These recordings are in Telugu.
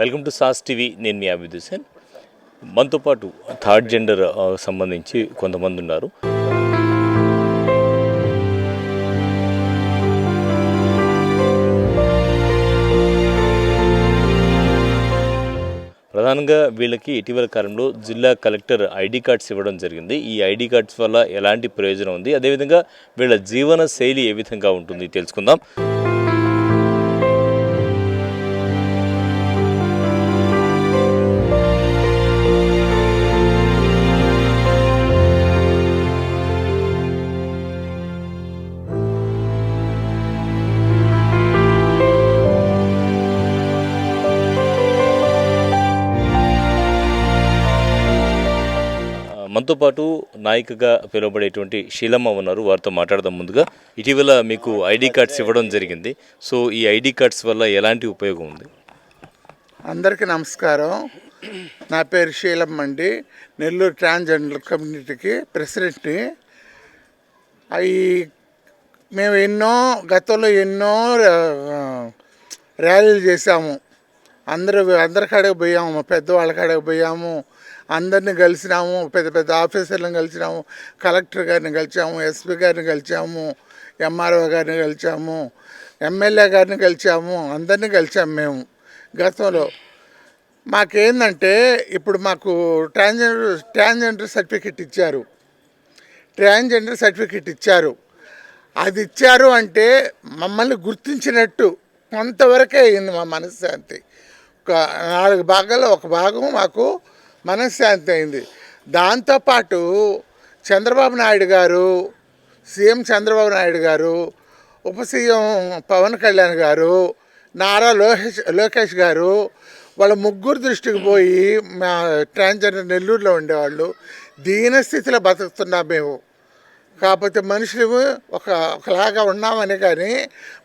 Welcome to sauce TV. నేను మీ అభిద్ హుసేన్ మనతో పాటు థర్డ్ జెండర్ సంబంధించి కొంతమంది ఉన్నారు. ప్రధానంగా వీళ్ళకి ఇటీవల కాలంలో జిల్లా కలెక్టర్ ఐడి కార్డ్స్ ఇవ్వడం జరిగింది. ఈ ఐడి కార్డ్స్ వల్ల ఎలాంటి ప్రయోజనం ఉంది? అదేవిధంగా వీళ్ళ జీవన శైలి ఏ విధంగా ఉంటుంది? తెలుసుకుందాం. మనతో పాటు నాయికగా పిలువబడేటువంటి శీలమ్మ ఉన్నారు. వారితో మాట్లాడదాం ముందుగా. ఇటీవల మీకు ఐడి కార్డ్స్ ఇవ్వడం జరిగింది. సో ఈ ఐడి కార్డ్స్ వల్ల ఎలాంటి ఉపయోగం ఉంది? అందరికీ నమస్కారం. నా పేరు శీలమ్మ అండి. నెల్లూరు ట్రాన్స్జెండర్ కమ్యూనిటీకి ప్రెసిడెంట్ని. అవి మేము ఎన్నో గతంలో ఎన్నో ర్యాలీలు చేశాము. అందరూ అందరి కాడికి పోయాము పెద్దవాళ్ళ కాడకు పోయాము. అందరిని కలిసినాము పెద్ద పెద్ద ఆఫీసర్లను కలిసినాము కలెక్టర్ గారిని కలిసాము ఎస్పీ గారిని కలిసాము ఎంఆర్ఓ గారిని కలిసాము ఎమ్మెల్యే గారిని కలిసాము అందరినీ కలిసాము మేము గతంలో. మాకేందంటే ఇప్పుడు మాకు ట్రాన్స్జెండర్ ట్రాన్స్జెండర్ సర్టిఫికెట్ ఇచ్చారు. ట్రాన్స్జెండర్ సర్టిఫికెట్ ఇచ్చారు. అది ఇచ్చారు అంటే మమ్మల్ని గుర్తించినట్టు కొంతవరకే అయింది మా మనశ్శాంతి. ఒక నాలుగు భాగాల్లో ఒక భాగం మాకు మనశ్శాంతి అయింది దాంతోపాటు చంద్రబాబు నాయుడు గారు సీఎం చంద్రబాబు నాయుడు గారు ఉప సీఎం పవన్ కళ్యాణ్ గారు నారా లోకేష్ లోకేష్ గారు వాళ్ళ ముగ్గురు దృష్టికి పోయి మా ట్రాన్స్జెండర్ నెల్లూరులో ఉండేవాళ్ళు. దీనస్థితిలో బతుకుతున్నాం మేము. కాకపోతే మనుషులు ఒక ఒకలాగా ఉన్నామని కానీ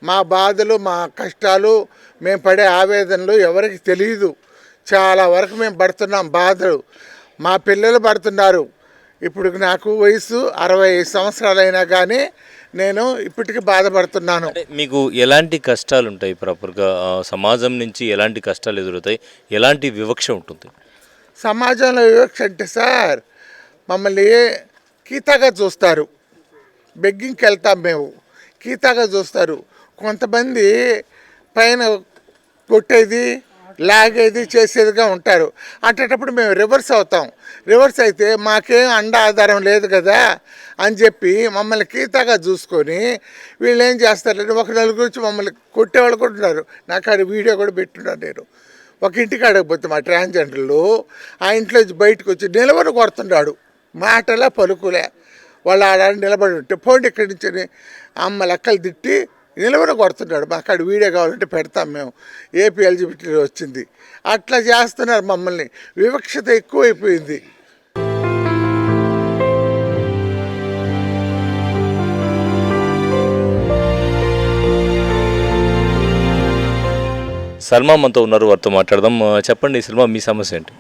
మా బాధలు మా కష్టాలు మేము పడే ఆవేదనలు ఎవరికి తెలియదు చాలా వరకు మేము పడుతున్నాం బాధలు. మా పిల్లలు పడుతున్నారు. ఇప్పుడు నాకు వయసు అరవై సంవత్సరాలైనా కానీ నేను ఇప్పటికీ బాధపడుతున్నాను. మీకు ఎలాంటి కష్టాలు ఉంటాయి ప్రాపర్గా? సమాజం నుంచి ఎలాంటి కష్టాలు ఎదురవుతాయి? ఎలాంటి వివక్ష ఉంటుంది? సమాజంలో వివక్ష అంటే సార్ మమ్మల్ని కీతాగా చూస్తారు. బెగ్గింగ్కి వెళ్తాం మేము. కీతాగా చూస్తారు. కొంతమంది పైన కొట్టేది లాగేది చేసేదిగా ఉంటారు. అట్టేటప్పుడు మేము రివర్స్ అవుతాం. రివర్స్ అయితే మాకేం అండ ఆధారం లేదు కదా అని చెప్పి మమ్మల్ని కీతగా చూసుకొని వీళ్ళు ఏం చేస్తారంటే ఒక నలుగురు గురించి మమ్మల్ని కొట్టేవాళ్ళు కూడా ఉన్నారు. నాకు అది వీడియో కూడా పెట్టున్నాను నేను. ఒక ఇంటికి అడగపోతే మా ట్రాన్స్జెండర్లు ఆ ఇంట్లో బయటకు వచ్చి నిలబడి కొడుతున్నాడు మాటలా పలుకులే. వాళ్ళు ఆడ నిలబడి ఉంటే పోండి ఇక్కడి నుంచి అమ్మ లెక్కలు తిట్టి నిలబడి కొడుతున్నాడు. మాకు అక్కడ వీడియో కావాలంటే పెడతాం మేము. ఏపీ ఎలిజిబిలిటీ వచ్చింది. అట్లా చేస్తున్నారు మమ్మల్ని. వివక్షత ఎక్కువైపోయింది. సల్మా మనతో ఉన్నారు. వారితో మాట్లాడదాం. చెప్పండి సల్మా మీ సమస్య ఏంటి?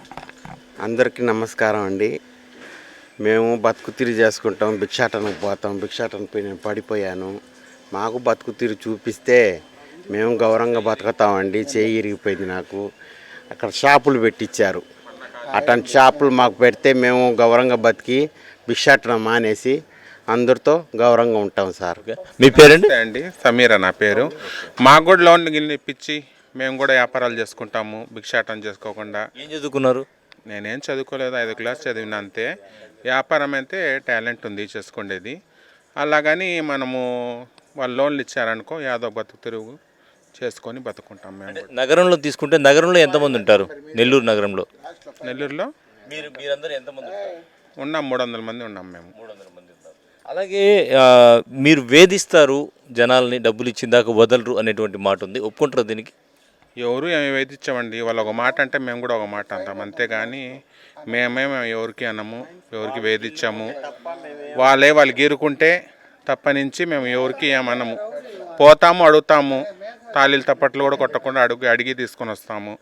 అందరికీ నమస్కారం అండి. మేము బతుకు తీరు చేసుకుంటాం. భిక్షాటనకు పోతాం. నేను పడిపోయాను. మాకు బతుకు తీరు చూపిస్తే మేము గౌరవంగా బతుకుతామండి. చేయి ఇరిగిపోయింది నాకు. అక్కడ షాపులు పెట్టించారు అట్లాంటి షాపులు మాకు పెడితే మేము గౌరవంగా బతికి భిక్షాటనం మానేసి అందరితో గౌరవంగా ఉంటాం సార్. మీ పేరండి? అండి. సమీర నా పేరు. మాకు కూడా లోన్ ఇప్పించి మేము కూడా వ్యాపారాలు చేసుకుంటాము భిక్షాటం చేసుకోకుండా. ఏం చదువుకున్నారు? నేనేం చదువుకోలేదు ఐదు క్లాస్ చదివిన అంతే. వ్యాపారం అయితే టాలెంట్ ఉంది చేసుకునేది అలాగని మనము వాళ్ళు లోన్లు ఇచ్చారనుకో యాదో బతుకు తిరుగు చేసుకొని బతుకుంటాం మేము. నగరంలో తీసుకుంటే నగరంలో ఎంతమంది ఉంటారు? నెల్లూరు నగరంలో. నెల్లూరులో? మీరు మీరందరూ ఎంతమంది ఉన్నాం మూడు వందల మంది ఉన్నాం మేము. అలాగే ఆ, మీరు వేధిస్తారు జనాల్ని డబ్బులు ఇచ్చిన దాకా వదలరు అనేటువంటి మాట ఉంది. ఒప్పుకుంటారు దీనికి? ఎవరు ఏమి వేధించామండి? వాళ్ళు ఒక మాట అంటే మేము కూడా ఒక మాట అంటాం. అంతేగాని మేమేమో ఎవరికి అనము ఎవరికి వేధించాము. వాళ్ళే వాళ్ళు గీరుకుంటే తప్పనించి మేము ఎవరికి ఏమనము. పోతాము అడుగుతాము. తాళీలు తప్పట్లు కూడా కొట్టకుండా అడుగు అడిగి తీసుకొని వస్తాము.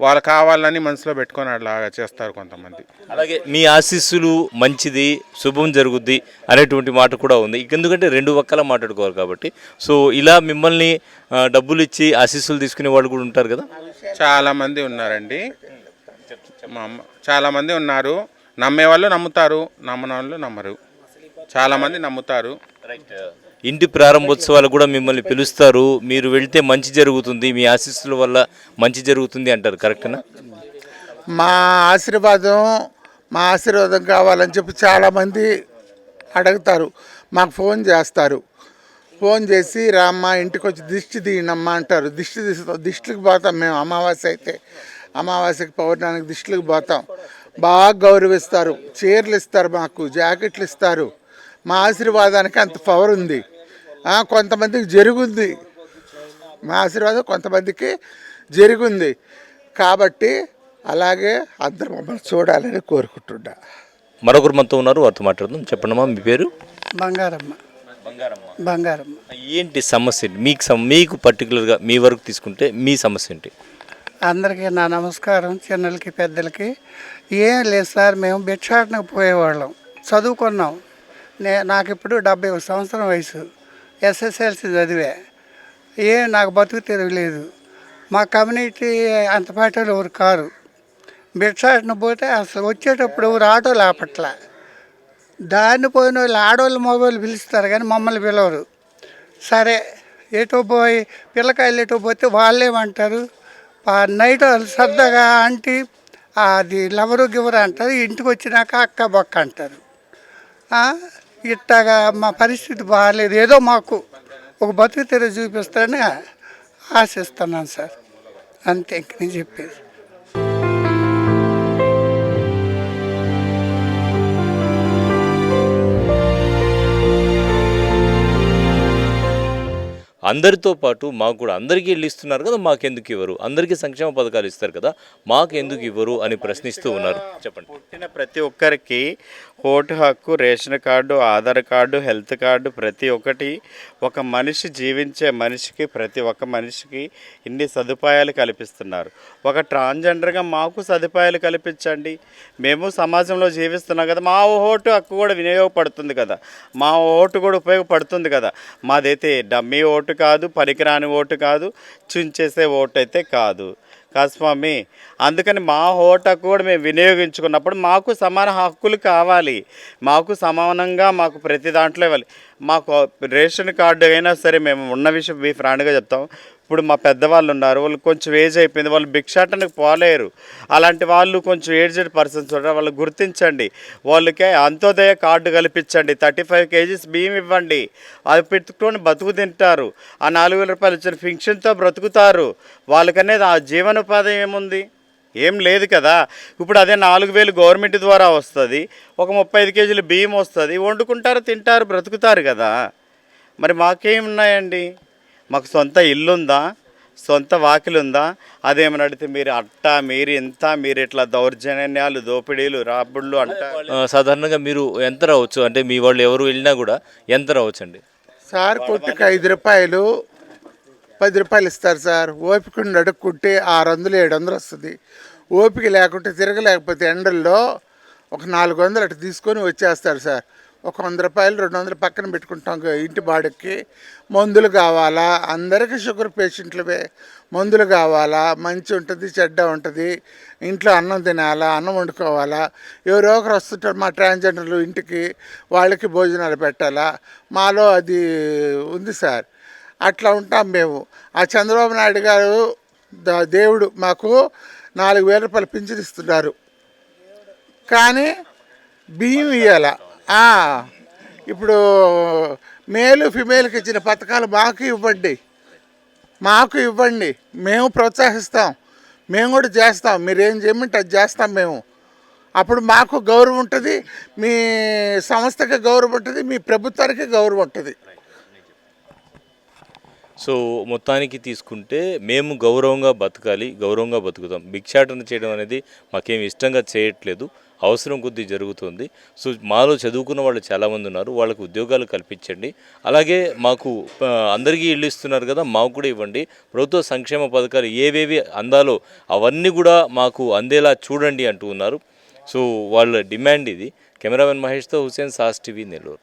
వాళ్ళు కావాలని మనసులో పెట్టుకొని అలా చేస్తారు కొంతమంది. అలాగే మీ ఆశీస్సులు మంచిది శుభం జరుగుద్ది అనేటువంటి మాట కూడా ఉంది. ఇక ఎందుకంటే రెండు పక్కల మాట్లాడుకోవాలి కాబట్టి. సో ఇలా మిమ్మల్ని డబ్బులు ఇచ్చి ఆశీస్సులు తీసుకునే వాళ్ళు కూడా ఉంటారు కదా? చాలా మంది ఉన్నారండి. మా అమ్మ చాలా మంది ఉన్నారు. నమ్మే వాళ్ళు నమ్ముతారు నమ్మని వాళ్ళు నమ్మరు. చాలా మంది నమ్ముతారు. ఇంటి ప్రారంభోత్సవాలు కూడా మిమ్మల్ని పిలుస్తారు. మీరు వెళ్తే మంచి జరుగుతుంది. మీ ఆశీస్సుల వల్ల మంచి జరుగుతుంది అంటారు. కరెక్టేనా మా ఆశీర్వాదం మా ఆశీర్వాదం కావాలని చెప్పి చాలామంది అడుగుతారు. మాకు ఫోన్ చేస్తారు. ఫోన్ చేసి రామ్మ ఇంటికి వచ్చి దిష్టి తీయనమ్మా అంటారు. దిష్టి తీస్తాం దిష్టికి పోతాం మేము. అమావాస్య అయితే అమావాస్యకి పౌర్ణానికి దిష్టికి పోతాం. బాగా గౌరవిస్తారు. చీరలు ఇస్తారు మాకు జాకెట్లు ఇస్తారు. మా ఆశీర్వాదానికి అంత పవర్ ఉంది. ఆ, కొంతమందికి జరుగుంది. మా ఆశీర్వాదం కొంతమందికి జరిగింది. కాబట్టి అలాగే అందరూ మమ్మల్ని చూడాలని కోరుకుంటున్నా. మరొకరు మనతో ఉన్నారు వారితో మాట్లాడదాం. చెప్పండమ్మా మీ పేరు? బంగారమ్మ. బంగారమ్మ. ఏంటి సమస్య? మీకు సమ- మీకు పర్టికులర్గా మీ వరకు తీసుకుంటే మీ సమస్య ఏంటి? అందరికీ నా నమస్కారం చిన్నలకి పెద్దలకి. ఏం లేదు సార్ మేము భిక్షాటనకు పోయేవాళ్ళం. చదువుకున్నాం. నే నాకు ఇప్పుడు డెబ్బై ఒక సంవత్సరం వయసు. ఎస్ఎస్ఎల్సి చదివే. ఏం నాకు బతుకు తిరగలేదు మా కమ్యూనిటీ అంతపాటలు ఎవరు కారు. భిక్షాటన పోతే అసలు వచ్చేటప్పుడు ఎవరు ఆటో ఆపట్ల. దాన్ని పోయిన వాళ్ళు ఆడవాళ్ళు మొబైల్ పిలుస్తారు కానీ మమ్మల్ని పిలవరు. సరే ఎటో పోయి పిల్లకాయలు ఎటో పోతే వాళ్ళేమంటారు ఆ నైట్ వాళ్ళు సరదాగా అంటే అది లవరు గివరు అంటారు. ఇంటికి వచ్చినాక అక్క బొక్క అంటారు. ఇట్టాగా మా పరిస్థితి బాగాలేదు. ఏదో మాకు ఒక బతుకు తెర చూపిస్తారని ఆశిస్తున్నాను సార్. అంతే ఇంక నేను చెప్పేది. అందరితో పాటు మాకు కూడా అందరికీ ఇల్లు ఇస్తున్నారు కదా మాకు ఎందుకు ఇవ్వరు? అందరికీ సంక్షేమ పథకాలు ఇస్తారు కదా మాకు ఎందుకు ఇవ్వరు అని ప్రశ్నిస్తూ ఉన్నారు. చెప్పండి. పుట్టిన ప్రతి ఒక్కరికి ఓటు హక్కు ration card Aadhaar card health card ప్రతి ఒక్కటి ఒక మనిషి జీవించే మనిషికి ప్రతి ఒక్క మనిషికి ఇన్ని సదుపాయాలు కల్పిస్తున్నారు. ఒక ట్రాన్స్జెండర్గా మాకు సదుపాయాలు కల్పించండి. మేము సమాజంలో జీవిస్తున్నాం కదా మా ఓటు హక్కు కూడా వినియోగపడుతుంది కదా మా ఓటు కూడా ఉపయోగపడుతుంది కదా. మాదైతే డమ్మీ ఓటు కాదు పనికిరాని ఓటు కాదు చుంచేసే ఓటు అయితే కాదు కాస్వామి స్వామి అందుకని మా ఓటు కూడా మేము వినియోగించుకున్నప్పుడు మాకు సమాన హక్కులు కావాలి. మాకు సమానంగా మాకు ప్రతి దాంట్లో ఇవ్వాలి. మాకు రేషన్ కార్డు అయినా సరే మేము ఉన్న విషయం మీ ఫ్రాండ్గా చెప్తాం. ఇప్పుడు మా పెద్దవాళ్ళు ఉన్నారు వాళ్ళు కొంచెం ఏజ్ అయిపోయింది వాళ్ళు భిక్షాటనకు పోలేరు. అలాంటి వాళ్ళు కొంచెం ఏజ్డ్ పర్సన్స్ ఉంటారు వాళ్ళు గుర్తించండి. వాళ్ళకే అంత్యోదయ కార్డు కల్పించండి థర్టీ ఫైవ్ కేజీస్ బియ్యం ఇవ్వండి. అది పెట్టుకొని బతుకు తింటారు. ఆ నాలుగు వేల రూపాయలు ఇచ్చిన ఫింక్షన్తో బ్రతుకుతారు. వాళ్ళకనేది ఆ జీవనోపాధి ఏముంది? ఏం లేదు కదా. ఇప్పుడు అదే నాలుగు వేలు గవర్నమెంట్ ద్వారా వస్తుంది. ఒక ముప్పై ఐదు కేజీలు బియ్యం వస్తుంది. వండుకుంటారు తింటారు బ్రతుకుతారు కదా. మరి మాకేం ఉన్నాయండి? మాకు సొంత ఇల్లు ఉందా సొంత వాకిలు ఉందా అదేమని అడిగితే మీరు అట్ట మీరు ఇంత మీరు ఇట్లా దౌర్జన్యాలు దోపిడీలు రాబుళ్ళు అంటారు ఆ, సాధారణంగా మీరు ఎంత రావచ్చు? అంటే మీ వాళ్ళు ఎవరు వెళ్ళినా కూడా ఎంత రావచ్చు అండి సార్ కొట్టుకు ఐదు రూపాయలు పది రూపాయలు ఇస్తారు సార్. ఓపిక అడుక్కుంటే ఆరు వందలు ఏడు వందలు వస్తుంది. ఓపిక లేకుంటే తిరగలేకపోతే ఎండల్లో ఒక నాలుగు వందలు అటు తీసుకొని వచ్చేస్తారు సార్. ఒక వంద రూపాయలు రెండు వందలు పక్కన పెట్టుకుంటాం ఇంటి బాడకి. మందులు కావాలా? అందరికీ షుగర్ పేషెంట్లవే. మందులు కావాలా? మంచి ఉంటుంది చెడ్డ ఉంటుంది. ఇంట్లో అన్నం తినాలా? అన్నం వండుకోవాలా? ఎవరో ఒకరు వస్తుంటారు మా ట్రాన్స్జెండర్లు ఇంటికి. వాళ్ళకి భోజనాలు పెట్టాలా? మాలో అది ఉంది సార్. అట్లా ఉంటాం మేము. ఆ చంద్రబాబు నాయుడు గారు దేవుడు మాకు నాలుగు వేల రూపాయలు పింఛన్ ఇస్తున్నారు. కానీ బియ్యం ఇవ్వాల ఇప్పుడు మేలు ఫిమేల్కి ఇచ్చిన పథకాలు మాకు ఇవ్వండి. మాకు ఇవ్వండి. మేము ప్రోత్సహిస్తాం. మేము కూడా చేస్తాం. మీరు ఏం చేయమంటే అది చేస్తాం మేము. అప్పుడు మాకు గౌరవం ఉంటుంది. మీ సంస్థకి గౌరవం ఉంటుంది. మీ ప్రభుత్వానికి గౌరవం ఉంటుంది. సో మొత్తానికి తీసుకుంటే మేము గౌరవంగా బతకాలి గౌరవంగా బతుకుతాం. భిక్షాటన చేయడం అనేది మాకేమి ఇష్టంగా చేయట్లేదు. అవసరం కొద్దీ జరుగుతుంది. సో మాలో చదువుకున్న వాళ్ళు చాలామంది ఉన్నారు. వాళ్ళకు ఉద్యోగాలు కల్పించండి. అలాగే మాకు అందరికీ ఇల్లు ఇస్తున్నారు కదా మాకు కూడా ఇవ్వండి. ప్రభుత్వ సంక్షేమ పథకాలు ఏవేవి అందాలో అవన్నీ కూడా మాకు అందేలా చూడండి అంటూ ఉన్నారు. సో వాళ్ళ డిమాండ్ ఇది. కెమెరామెన్ మహేష్తో హుసేన్ సాస్ టీవీ నెల్లూరు.